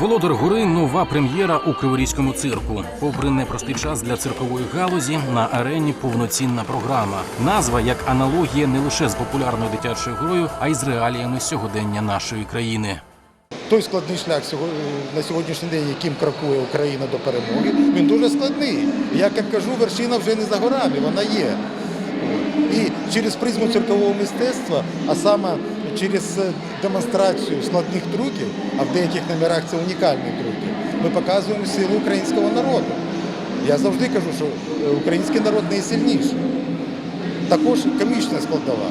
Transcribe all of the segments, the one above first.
Володар гори нова прем'єра у Криворізькому цирку. Попри непростий час для циркової галузі, на арені повноцінна програма. Назва як аналогія не лише з популярною дитячою грою, а й з реаліями сьогодення нашої країни. Той складний шлях на сьогоднішній день, яким крокує Україна до перемоги, він дуже складний. Як Я кажу, вершина вже не за горами, вона є. І через призму циркового мистецтва, а саме через е, демонстрацію складних трюків, а в деяких номерах це унікальні трюки, ми показуємо силу українського народу. Я завжди кажу, що е, український народ найсильніший. Також комічна складова.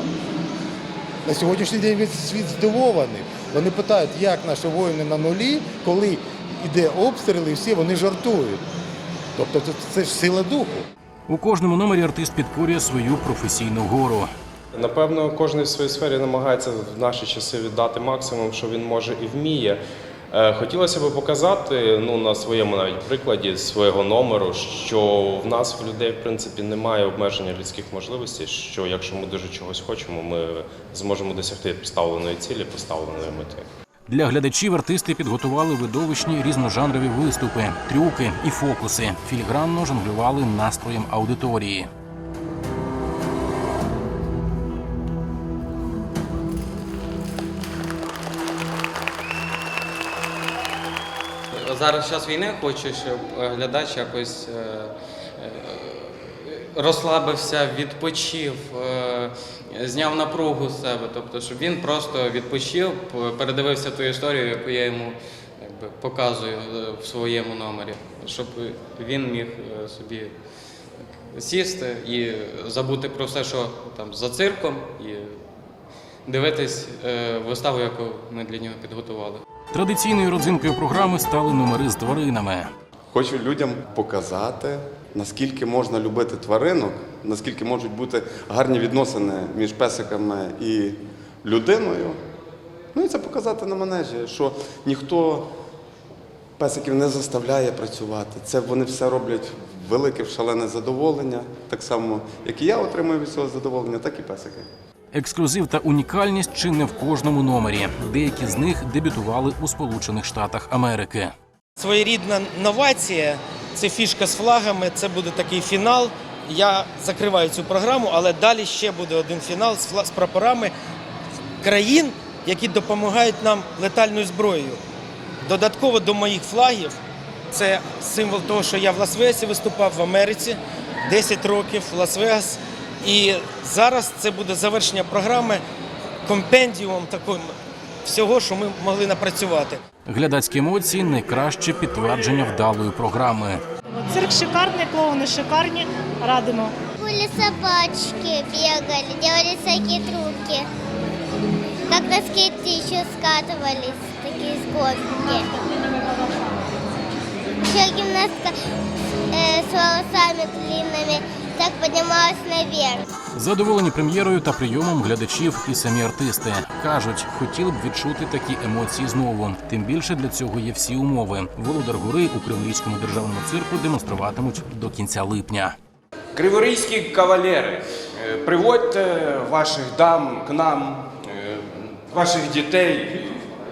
На сьогоднішній день світ здивований. Вони питають, як наші воїни на нулі, коли йде обстріл і всі вони жартують. Тобто це ж сила духу. У кожному номері артист підкорює свою професійну гору. Напевно, кожен в своїй сфері намагається в наші часи віддати максимум, що він може і вміє. Е, Хотілося б показати ну, на своєму навіть прикладі свого номеру, що в нас в людей в принципі немає обмеження людських можливостей. Що якщо ми дуже чогось хочемо, ми зможемо досягти поставленої цілі, поставленої мети. Для глядачів артисти підготували видовищні різножанрові виступи, трюки і фокуси. Філігранно жонглювали настроєм аудиторії. Зараз час війни хочу, щоб е, глядач якось е, е, розслабився, відпочив, зняв напругу з себе. Тобто, щоб він просто відпочив, передивився ту історію, яку я йому якби, показую е, в своєму номері, щоб він міг е, собі сісти і забути про все, що там за цирком, і дивитись е, виставу, яку ми для нього підготували. Традиційною родзинкою програми стали номери з тваринами. Хочу людям показати, наскільки можна любити тваринок, наскільки можуть бути гарні відносини між песиками і людиною. Ну і це показати на манежі, що ніхто песиків не заставляє працювати. Це вони все роблять велике, шалене задоволення. Так само, як і я отримую від цього задоволення, так і песики. Ексклюзив та унікальність чи не в кожному номері. Деякі з них дебютували у Сполучених Штатах Америки. Своєрідна новація це фішка з флагами. Це буде такий фінал. Я закриваю цю програму, але далі ще буде один фінал з, прапорами країн, які допомагають нам летальною зброєю. Додатково до моїх флагів це символ того, що я в Лас-Вегасі виступав в Америці 10 років Лас-Вегас. І зараз це буде завершення програми, компендіум такого всього, що ми могли напрацювати. Глядацькі емоції найкраще підтвердження вдалої програми. Цирк шикарний, клоуни шикарні. Радимо. Были собачки, бегали, делали всякие трюки. Как на скейте еще скатывались, такие с горки. Еще гимнастка э, с волосами длинными, так поднималась наверх. Задоволені прем'єрою та прийомом глядачів і самі артисти кажуть, хотіли б відчути такі емоції знову. Тим більше для цього є всі умови. Володар гори у Криворізькому державному цирку демонструватимуть до кінця липня. Криворізькі кавалери, е, приводьте ваших дам к нам, е, ваших дітей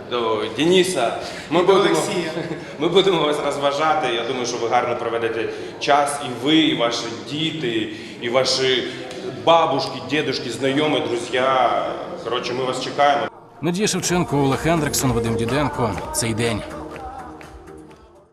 до Дениса. Ми будемо, ми будемо вас розважати. Я думаю, що ви гарно проведете час. І ви, і ваші діти, і ваші бабушки, дідушки, знайомі, друзі. Коротше, ми вас чекаємо. Надія Шевченко, Олег Хендриксон, Вадим Діденко. Цей день.